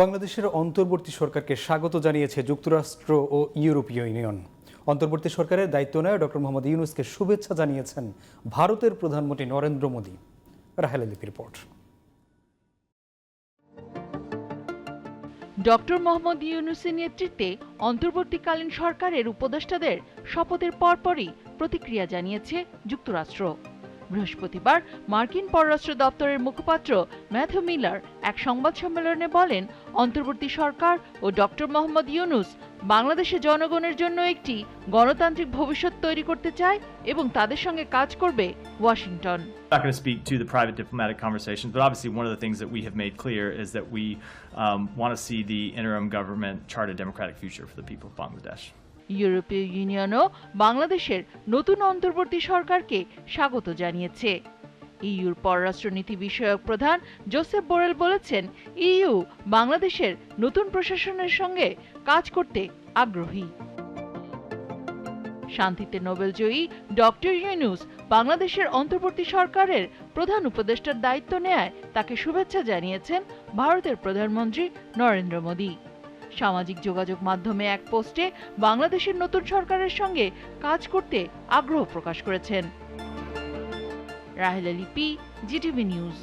বাংলাদেশের অন্তর্বর্তী সরকারকে স্বাগত জানিয়েছে যুক্তরাষ্ট্র ও ইউরোপীয় ইউনিয়ন। অন্তর্বর্তী সরকারের দায়িত্ব নেয় ডক্টর মোহাম্মদ ইউনুসকে শুভেচ্ছা জানিয়েছেন ভারতের প্রধানমন্ত্রী নরেন্দ্র মোদী। রাহেলা রিপোর্ট। ডক্টর মোহাম্মদ ইউনুসের নেতৃত্বে অন্তর্বর্তীকালীন সরকারের উপদেষ্টাদের শপথের পরপরই প্রতিক্রিয়া জানিয়েছে যুক্তরাষ্ট্র। বৃহস্পতিবার মার্কিন পররাষ্ট্র দপ্তরের মুখপাত্র ম্যাথু মিলার এক সংবাদ সম্মেলনে বলেন অন্তর্বর্তী সরকার ও ডক্টর মোহাম্মদ ইউনুস বাংলাদেশের জনগণের জন্য একটি গণতান্ত্রিক ভবিষ্যৎ তৈরি করতে চায় এবং তাদের সঙ্গে কাজ করবে Washington not going to speak to the private diplomatic conversations, but obviously one of the things that we have made clear is that we um, want to see the interim government chart a democratic future for the people of Bangladesh. ইউরোপীয় ইউনিয়নও বাংলাদেশের নতুন অন্তর্বর্তী সরকারকে স্বাগত জানিয়েছে। ইইউর পররাষ্ট্রনীতি বিষয়ক প্রধান জোসেফ বোরেল বলেছেন, ইইউ বাংলাদেশের নতুন প্রশাসনের সঙ্গে কাজ করতে আগ্রহী। শান্তিতে নোবেলজয়ী ডক্টর ইউনুস বাংলাদেশের অন্তর্বর্তী সরকারের প্রধান উপদেষ্টার দায়িত্ব নেয় তাকে শুভেচ্ছা জানিয়েছেন ভারতের প্রধানমন্ত্রী নরেন্দ্র মোদী। সামাজিক যোগাযোগ মাধ্যমে এক পোস্টে বাংলাদেশের নতুন সরকারের সঙ্গে কাজ করতে আগ্রহ প্রকাশ করেছেন। Rahela Lipi GTV news.